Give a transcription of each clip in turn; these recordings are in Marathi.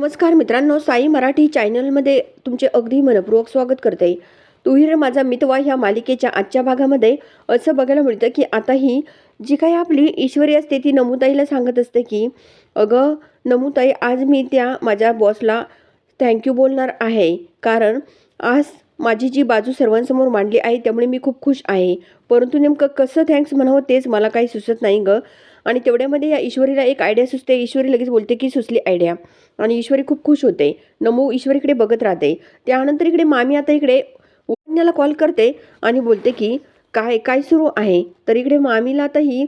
नमस्कार मित्रांनो साई मराठी चॅनलमध्ये तुमचे अगदी मनपूर्वक स्वागत करते. तूही रे माझा मितवा ह्या मालिकेच्या आजच्या भागामध्ये असं बघायला मिळतं की आता ही जी काही आपली ईश्वरी असते ती नमुताईला सांगत असते की अगं नमुताई आज मी त्या माझ्या बॉसला थँक्यू बोलणार आहे. कारण आज माझी जी बाजू सर्वांसमोर मांडली आहे त्यामुळे मी खूप खुश आहे. परंतु नेमकं कसं थँक्स म्हणावं तेच मला काही सुचत नाही गं. आणि तेवढ्यामध्ये या ईश्वरीला एक आयडिया सुचते. ईश्वरी लगेच बोलते की सुचली आयडिया आणि ईश्वरी खूप खुश होते. नमो ईश्वरीकडे बघत राहते. त्यानंतर इकडे मामी आता इकडे लावण्याला कॉल करते आणि बोलते की काय काय सुरू आहे? तर इकडे मामीला आता ही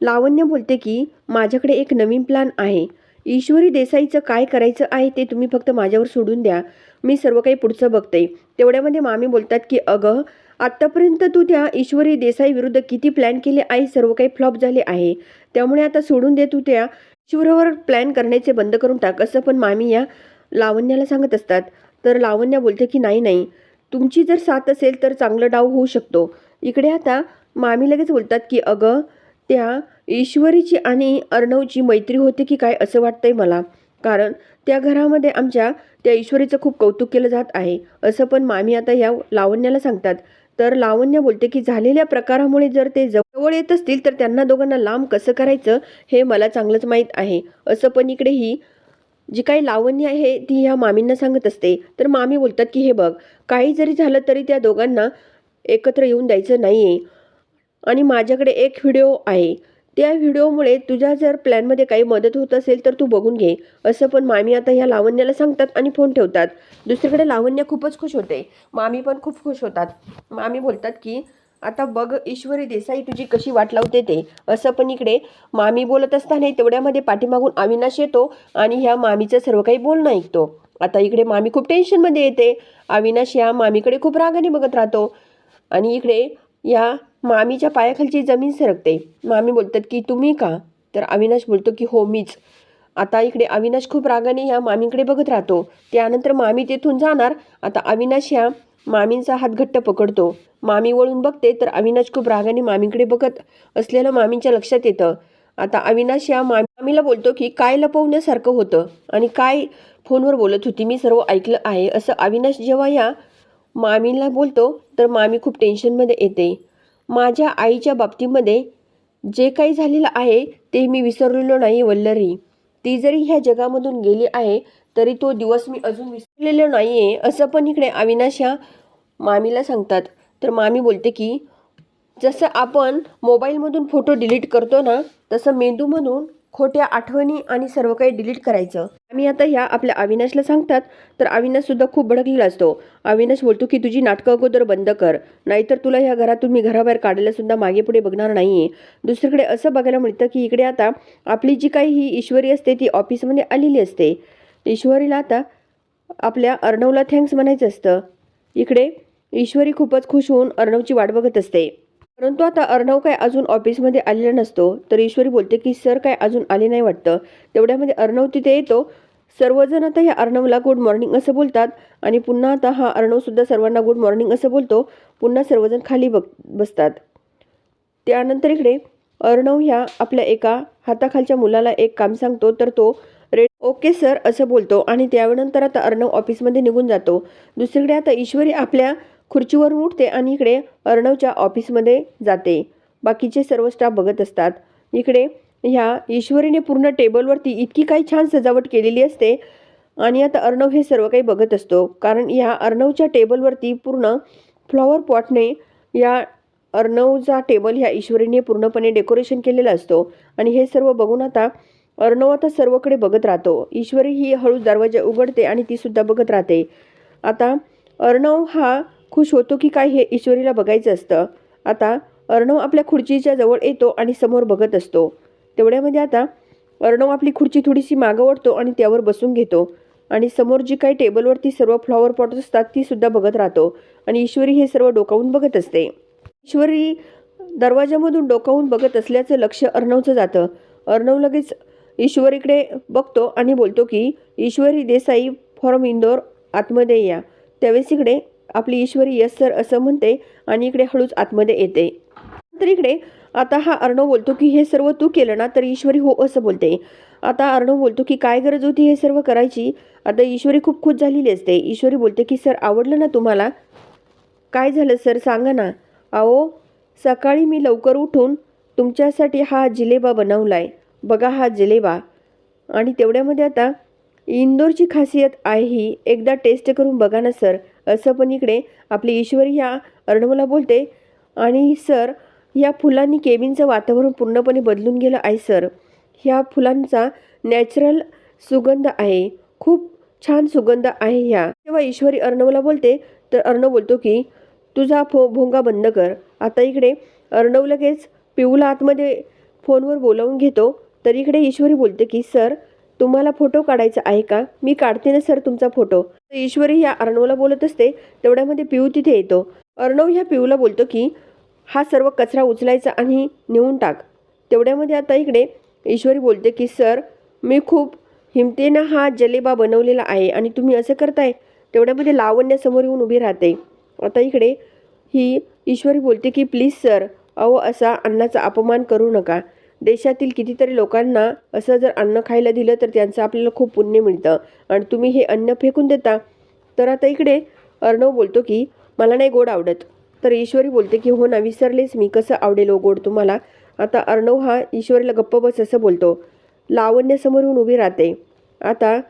लावण्य बोलते की माझ्याकडे एक नवीन प्लॅन आहे. ईश्वरी देसाईचं काय करायचं आहे ते तुम्ही फक्त माझ्यावर सोडून द्या. मी सर्व काही पुढचं बघते. तेवढ्यामध्ये मामी बोलतात की अगं आत्तापर्यंत तू त्या ईश्वरी देसाई विरुद्ध किती प्लॅन केले आहे सर्व काही फ्लॉप झाले आहे. त्यामुळे आता सोडून दे तू त्या ईश्वरावर प्लॅन करण्याचे बंद करून टाक असं पण मामी या लावण्याला सांगत असतात. तर लावण्या बोलते की नाही नाही. तुमची जर साथ असेल तर चांगलं डाव होऊ शकतो. इकडे आता मामी लगेच बोलतात की अगं त्या ईश्वरीची आणि अर्णवची मैत्री होते की काय असं वाटतंय मला? कारण त्या घरामध्ये आमच्या त्या ईश्वरीचं खूप कौतुक केलं जात आहे. असं पण मामी आता या लावण्याला सांगतात. तर लावण्य बोलते की झालेल्या प्रकारामुळे जर ते जवळ येत असतील तर त्यांना दोघांना लांब कसं करायचं हे मला चांगलंच माहीत आहे. असं पण इकडे ही जी काही लावण्य आहे ती ह्या मामींना सांगत असते. तर मामी बोलतात की हे बघ काही जरी झालं तरी त्या दोघांना एकत्र येऊन द्यायचं नाही आहे आणि माझ्याकडे एक व्हिडिओ आहे. त्या व्हिडिओमुळे तुझ्या जर प्लॅनमध्ये काही मदत होत असेल तर तू बघून घे. असं पण मामी आता ह्या लावण्याला सांगतात आणि फोन ठेवतात. दुसरीकडे लावण्य खूपच खुश होते. मामी पण खूप खुश होतात. मामी बोलतात की आता बघ ईश्वरी देसाई तुझी कशी वाट लावते ते. असं पण इकडे मामी बोलत असताना तेवढ्यामध्ये पाठीमागून अविनाश येतो आणि ह्या मामीचं सर्व काही बोलणं ऐकतो. आता इकडे मामी खूप टेन्शनमध्ये येते. अविनाश या मामीकडे खूप रागाने बघत राहतो. आणि इकडे या मामीच्या पायाखालची जमीन सरकते. मामी बोलतात की तुम्ही का? तर अविनाश बोलतो की हो मीच. आता इकडे अविनाश खूप रागाने या मामीकडे बघत राहतो. त्यानंतर मामी तिथून जाणार. आता अविनाश ह्या मामींचा हात घट्ट पकडतो. मामी वळून बघते तर अविनाश खूप रागाने मामीकडे बघत असलेलं मामींच्या लक्षात येतं. आता अविनाश या मामीला बोलतो की काय लपवण्यासारखं होतं आणि काय फोनवर बोलत होती? मी सर्व ऐकलं आहे. असं अविनाश जेव्हा या मामीला बोलतो तर मामी खूप टेन्शनमध्ये येते. माझ्या आईच्या बाबतीमध्ये जे काही झालेलं आहे ते मी विसरलेलो नाही वल्लरी. ती जरी ह्या जगामधून गेली आहे तरी तो दिवस मी अजून विसरलेलो नाही आहे असं पण इकडे अविनाश ह्या मामीला सांगतात. तर मामी बोलते की जसं आपण मोबाईलमधून फोटो डिलीट करतो ना तसं मेंदूमधून खोट्या आठवणी आणि सर्व काही डिलीट करायचं. आम्ही आता ह्या आपल्या अविनाशला सांगतात तर अविनाशसुद्धा खूप भडकलेला असतो. अविनाश बोलतो की तुझी नाटकं अगोदर बंद कर. नाहीतर तुला ह्या घरातून मी घराबाहेर काढायला सुद्धा मागे पुढे बघणार नाही आहे दुसरीकडे असं बघायला मिळतं की इकडे आता आपली जी काही ही ईश्वरी असते ती ऑफिसमध्ये आलेली असते. ईश्वरीला आता आपल्या अर्णवला थँक्स म्हणायचं असतं. इकडे ईश्वरी खूपच खुश होऊन अर्णवची वाट बघत असते. परंतु आता अर्णव काय अजून ऑफिसमध्ये आलेला नसतो तर ईश्वरी बोलते की सर काय अजून आले नाही वाटतं. तेवढ्यामध्ये अर्णव तिथे येतो. सर्वजण आता ह्या अर्णवला गुड मॉर्निंग असं बोलतात आणि पुन्हा आता हा अर्णवसुद्धा सर्वांना गुड मॉर्निंग असं बोलतो. पुन्हा सर्वजण खाली बघ बसतात. त्यानंतर इकडे अर्णव ह्या आपल्या एका हाताखालच्या मुलाला एक काम सांगतो तर तो रेड ओके सर असं बोलतो आणि त्यावेळेनंतर आता अर्णव ऑफिसमध्ये निघून जातो. दुसरीकडे आता ईश्वरी आपल्या खुर्चीवरून उठते आणि इकडे अर्णवच्या ऑफिसमध्ये जाते. बाकीचे सर्व स्टाफ बघत असतात. इकडे ह्या ईश्वरीने पूर्ण टेबलवरती इतकी काही छान सजावट केलेली असते आणि आता अर्णव हे सर्व काही बघत असतो. कारण ह्या अर्णवच्या टेबलवरती पूर्ण फ्लॉवर पॉटने या अर्णवचा टेबल ह्या ईश्वरीने पूर्णपणे डेकोरेशन केलेला असतो. आणि हे सर्व बघून आता अर्णव आता सर्वकडे बघत राहतो. ईश्वरी ही हळूच दरवाजा उघडते आणि ती सुद्धा बघत राहते. आता अर्णव हा खुश होतो की काय हे ईश्वरीला बघायचं असतं. आता अर्णव आपल्या खुर्चीच्या जवळ येतो आणि समोर बघत असतो. तेवढ्यामध्ये आता अर्णव आपली खुर्ची थोडीशी मागं ओढतो आणि त्यावर बसून घेतो. आणि समोर जी काही टेबलवरती सर्व फ्लॉवर पॉट असतात ती सुद्धा बघत राहतो. आणि ईश्वरी हे सर्व डोकावून बघत असते. ईश्वरी दरवाजामधून डोकावून बघत असल्याचं लक्ष अर्णवचं जातं. अर्णव लगेच ईश्वरीकडे बघतो आणि बोलतो की ईश्वरी देसाई फॉर्म इंदोर आतमध्ये या. त्यावेळेस इकडे आपली ईश्वरी यस सर असं म्हणते आणि इकडे हळूच आतमध्ये येते. तर इकडे आता हा अर्णव बोलतो की हे सर्व तू केलं ना तर ईश्वरी हो असं बोलते. आता अर्णव बोलतो की काय गरज होती हे सर्व करायची? आता ईश्वरी खूप खुश झालेली असते. ईश्वरी बोलते की सर आवडलं ना तुम्हाला? काय झालं सर? सांगा ना. अहो सकाळी मी लवकर उठून तुमच्यासाठी हा जिलेबा बनवला आहे बघा हा जिलेबा. आणि तेवढ्यामध्ये आता इंदोरची खासियत आहे ही. एकदा टेस्ट करून बघा ना सर. असं पण इकडे आपली ईश्वरी ह्या अर्णवला बोलते. आणि सर या फुलांनी केबिनचं वातावरण पूर्णपणे बदलून गेलं आहे सर. ह्या फुलांचा नॅचरल सुगंध आहे. खूप छान सुगंध आहे ह्या. तेव्हा ईश्वरी अर्णवला बोलते तर अर्णव बोलतो की तुझा फो भोंगा बंद कर. आता इकडे अर्णव लगेच पिऊला आतमध्ये फोनवर बोलावून घेतो. तर इकडे ईश्वरी बोलते की सर तुम्हाला फोटो काढायचा आहे का? मी काढते ना सर तुमचा फोटो. तर ईश्वरी ह्या अर्णवला बोलत असते तेवढ्यामध्ये पिऊ तिथे येतो. अर्णव ह्या पिऊला बोलतो की हा सर्व कचरा उचलायचा आणि नेऊन टाक. तेवढ्यामध्ये आता इकडे ईश्वरी बोलते की सर मी खूप हिमतेनं हा जलेबा बनवलेला आहे आणि तुम्ही असं करताय. तेवढ्यामध्ये लावण्यासमोर येऊन उभी राहते. आता इकडे ही ईश्वरी बोलते की प्लीज सर अहो असा अन्नाचा अपमान करू नका. देशातील कितीतरी लोकांना असं जर अन्न खायला दिलं तर त्यांचं आपल्याला खूप पुण्य मिळतं. आणि तुम्ही हे अन्न फेकून देता. तर आता इकडे अर्णव बोलतो की मला नाही गोड आवडत. तर ईश्वरी बोलते की हो ना विसरलेच मी. कसं आवडेल ओ गोड तुम्हाला? आता अर्णव हा ईश्वरीला गप्प बस असं बोलतो. लावण्यासमोर येऊन उभी राहते. आता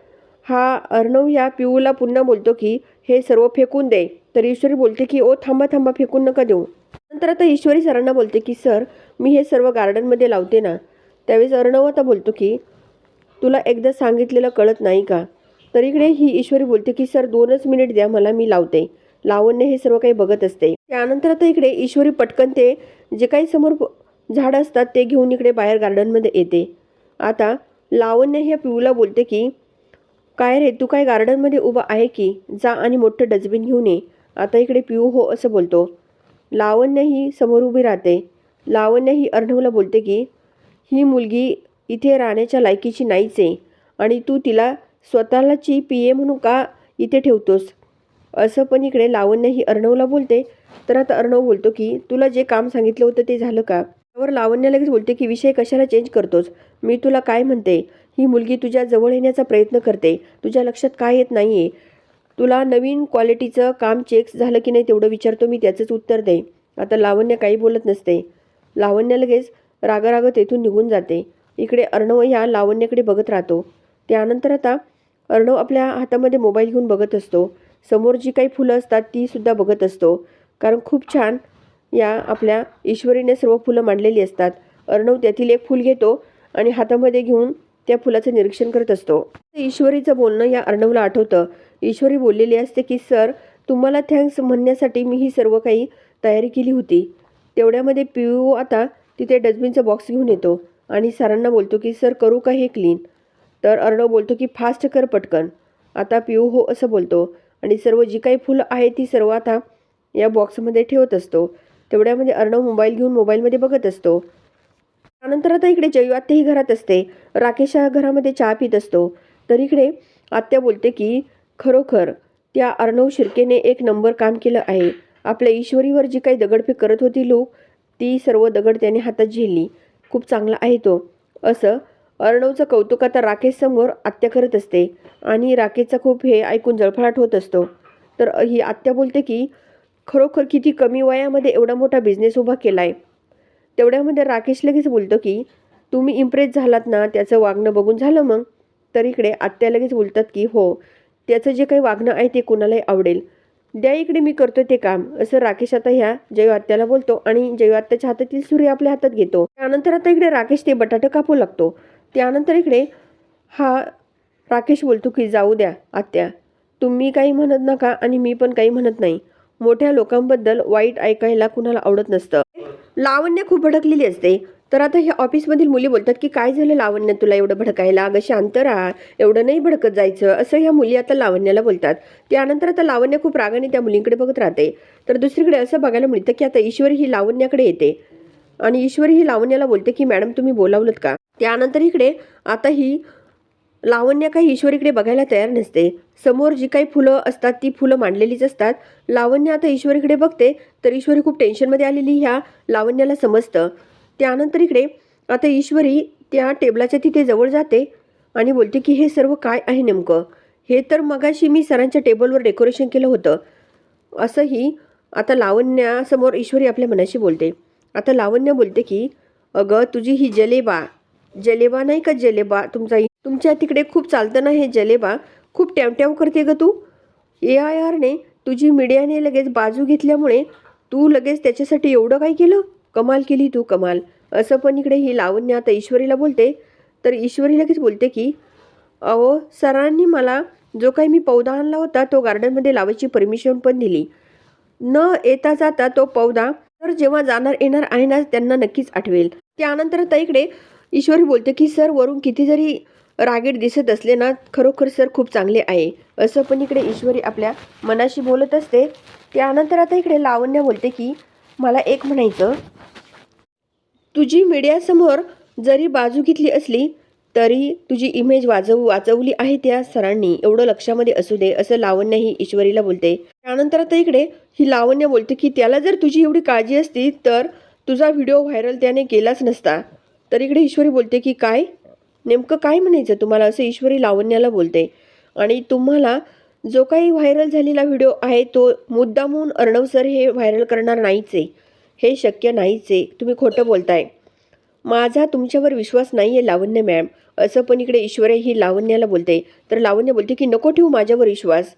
हा अर्णव ह्या पिऊला पुन्हा बोलतो की हे सर्व फेकून दे. तर ईश्वरी बोलते की ओ थांबा थांबा फेकून नका देऊ. नंतर आता ईश्वरी सरांना बोलते की सर मी हे सर्व गार्डनमध्ये लावते ना. त्यावेळेस अर्णव आता बोलतो की तुला एकदा सांगितलेलं कळत नाही का? तर इकडे ही ईश्वरी बोलते की सर दोनच मिनिट द्या मला मी लावते. लावण्य हे सर्व काही बघत असते. त्यानंतर आता इकडे ईश्वरी पटकन ते जे काही समोर झाडं असतात ते घेऊन इकडे बाहेर गार्डनमध्ये येते. आता लावण्य ह्या पिऊला बोलते की काय रे तू काय गार्डनमध्ये उभा आहे की? जा आणि मोठं डस्टबिन घेऊन ये. आता इकडे पिऊ हो असं बोलतो. लावण्य ही समोर उभी राहते. लावण्य ही अर्णवला बोलते की ही मुलगी इथे राहण्याच्या लायकीची नाहीच आहे आणि तू तिला स्वतःलाची पी ए म्हणून का इथे ठेवतोस? असं पण इकडे लावण्य ही अर्णवला बोलते. तर आता अर्णव बोलतो की तुला जे काम सांगितलं होतं ते झालं का? त्यावर लावण्य लगेच बोलते की विषय कशाला चेंज करतोस? मी तुला काय म्हणते? ही मुलगी तुझ्या जवळ येण्याचा प्रयत्न करते. तुझ्या लक्षात काय येत नाही आहे तुला नवीन क्वालिटीचं काम चेक झालं की नाही तेवढं विचारतो मी त्याचंच उत्तर दे. आता लावण्य काही बोलत नसते. लावण्य लगेच रागाराग तेथून निघून जाते. इकडे अर्णव ह्या लावण्याकडे बघत राहतो. त्यानंतर आता अर्णव आपल्या हातामध्ये मोबाईल घेऊन बघत असतो. समोर जी काही फुलं असतात ती सुद्धा बघत असतो. कारण खूप छान या आपल्या ईश्वरीने सर्व फुलं मांडलेली असतात. अर्णव त्यातील एक फूल घेतो आणि हातामध्ये घेऊन त्या फुलाचं निरीक्षण करत असतो. ईश्वरीचं बोलणं या अर्णवला आठवतं. ईश्वरी बोललेली असते की सर तुम्हाला थँक्स म्हणण्यासाठी मी ही सर्व काही तयारी केली होती. तेवढ्यामध्ये पिऊ आता तिथे डस्टबिनचा बॉक्स घेऊन येतो आणि सरांना बोलतो की सर करू का हे क्लीन? तर अर्णव बोलतो की फास्ट कर पटकन. आता पिऊ हो असं बोलतो. आणि सर्व जी काही फुलं आहे ती सर्व आता या बॉक्समध्ये ठेवत असतो. तेवढ्यामध्ये अर्णव मोबाईल घेऊन मोबाईलमध्ये बघत असतो. त्यानंतर आता इकडे जयू आत्याही घरात असते. राकेश हा घरामध्ये चहा पित असतो. तर इकडे आत्या बोलते की खरोखर त्या अर्णव शिर्केने एक नंबर काम केलं आहे. आपल्या ईश्वरीवर जी काही दगडफेक करत होती लोक ती सर्व दगड त्याने हातात झेलली. खूप चांगला आहे तो. असं अर्णवचं कौतुक आता राकेशसमोर आत्या करत असते. आणि राकेशचा खूप हे ऐकून जळफळाट होत असतो. तर ही आत्या बोलते की खरोखर किती कमी वयामध्ये एवढा मोठा बिझनेस उभा केला आहे तेवढ्यामध्ये राकेश लगेच बोलतो की तुम्ही इम्प्रेस झालात ना त्याचं वागणं बघून झालं मग? तर इकडे आत्या लगेच बोलतात की हो त्याचं जे काही वागणं आहे ते कुणालाही आवडेल. द्या इकडे मी करतो ते काम. असं राकेश आता ह्या जय आत्याला बोलतो आणि जय आत्याच्या हातातील सूर्य आपल्या हातात घेतो. त्यानंतर आता इकडे राकेश ते बटाटा कापू लागतो. त्यानंतर इकडे हा राकेश बोलतो की जाऊ द्या आत्या. तुम्ही काही म्हणत नका आणि मी पण काही म्हणत नाही. मोठ्या लोकांबद्दल वाईट ऐकायला कुणाला आवडत नसतं. लावण्य खूप भडकलेली असते. तर आता ह्या ऑफिसमधील मुली बोलतात की काय झालं लावण्य तुला एवढं भडकायला? अगं शांत राहा. एवढं नाही भडकत जायचं. असं ह्या मुली आता लावण्याला बोलतात. त्यानंतर आता लावण्य खूप रागाने त्या मुलींकडे बघत राहते. तर दुसरीकडे असं बघायला मिळतं की आता ईश्वरी ही लावण्याकडे येते. आणि ईश्वरी ही लावण्याला बोलते की मॅडम तुम्ही बोलावलत का? त्यानंतर इकडे आता ही लावण्य काही ईश्वरीकडे बघायला तयार नसते. समोर जी काही फुलं असतात ती फुलं मांडलेलीच असतात. लावण्य आता ईश्वरीकडे बघते तर ईश्वरी खूप टेन्शनमध्ये आलेली ह्या लावण्याला समजतं. त्यानंतर इकडे आता ईश्वरी त्या टेबलाच्या तिथे जवळ जाते आणि बोलते की हे सर्व काय आहे नेमकं? हे तर मगाशी मी सरांच्या टेबलवर डेकोरेशन केलं होतं. असंही आता लावण्यासमोर ईश्वरी आपल्या मनाशी बोलते. आता लावण्य बोलते की अगं तुझी ही जलेबा जलेबा नाही का जलेबा तुमचा तुमच्या तिकडे खूप चालतं ना हे जलेबा? खूप टॅवटॅव करते ग तू. ए आय आरने तुझी मीडियाने लगेच बाजू घेतल्यामुळे तू लगेच त्याच्यासाठी एवढं काय केलं? कमाल केली तू कमाल. असं पण इकडे ही लावण्य आता ईश्वरीला बोलते. तर ईश्वरी लगेच बोलते की अहो सरांनी मला जो काही मी पौधा आणला होता तो गार्डनमध्ये लावायची परमिशन पण दिली. न येता जाता तो पौधा तर जेव्हा जाणार येणार आहे ना त्यांना नक्कीच आठवेल. त्यानंतर आता इकडे ईश्वरी बोलते की सर वरून किती जरी रागीट दिसत असले ना खरोखर सर खूप चांगले आहे. असं पण इकडे ईश्वरी आपल्या मनाशी बोलत असते. त्यानंतर आता इकडे लावण्य बोलते की मला एक म्हणायचं. तुझी मीडियासमोर जरी बाजू घेतली असली तरी तुझी इमेज वाजव वाचवली आहे त्या सरांनी. एवढं लक्षामध्ये असू दे असं लावण्य ही ईश्वरीला बोलते. त्यानंतर आता इकडे ही लावण्य बोलते की त्याला जर तुझी एवढी काळजी असती तर तुझा व्हिडिओ व्हायरल त्याने केलाच नसता. तर इकडे ईश्वरी बोलते की काय? नेमकं काय म्हणायचं? तुम्हाला असं ईश्वरी लावण्याला बोलते. आणि तुम्हाला जो काही व्हायरल झालेला व्हिडिओ आहे तो मुद्दामून अर्णव सर हे व्हायरल करणार नाहीच. आहे हे शक्य नाहीच. आहे तुम्ही खोटं बोलताय. माझा तुमच्यावर विश्वास नाही आहे लावण्य मॅम. असं पण इकडे ईश्वरी ही लावण्याला बोलते. तर लावण्य बोलते की नको ठेवू माझ्यावर विश्वास.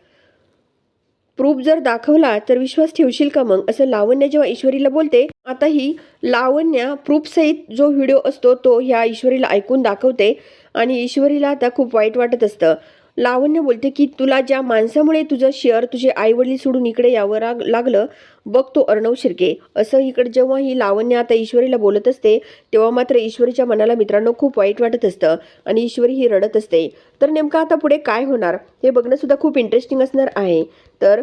प्रूफ जर दाखवला तर विश्वास ठेवशील का मग? असं लावण्य जेव्हा ईश्वरीला बोलते आता ही लावण्य प्रूफसहित जो व्हिडिओ असतो तो ह्या ईश्वरीला ऐकून दाखवते आणि ईश्वरीला आता खूप वाईट वाटत असतं. लावण्य बोलते की तुला ज्या माणसामुळे तुझं शेअर तुझे आईवडील सोडून इकडे यावं लाग लागलं बघ तो अर्णव शिर्के. असं इकडे जेव्हा ही लावण्य आता ईश्वरीला बोलत असते तेव्हा मात्र ईश्वरीच्या मनाला मित्रांनो खूप वाईट वाटत असतं आणि ईश्वरी ही रडत असते. तर नेमकं आता पुढे काय होणार? हे बघणंसुद्धा खूप इंटरेस्टिंग असणार आहे. तर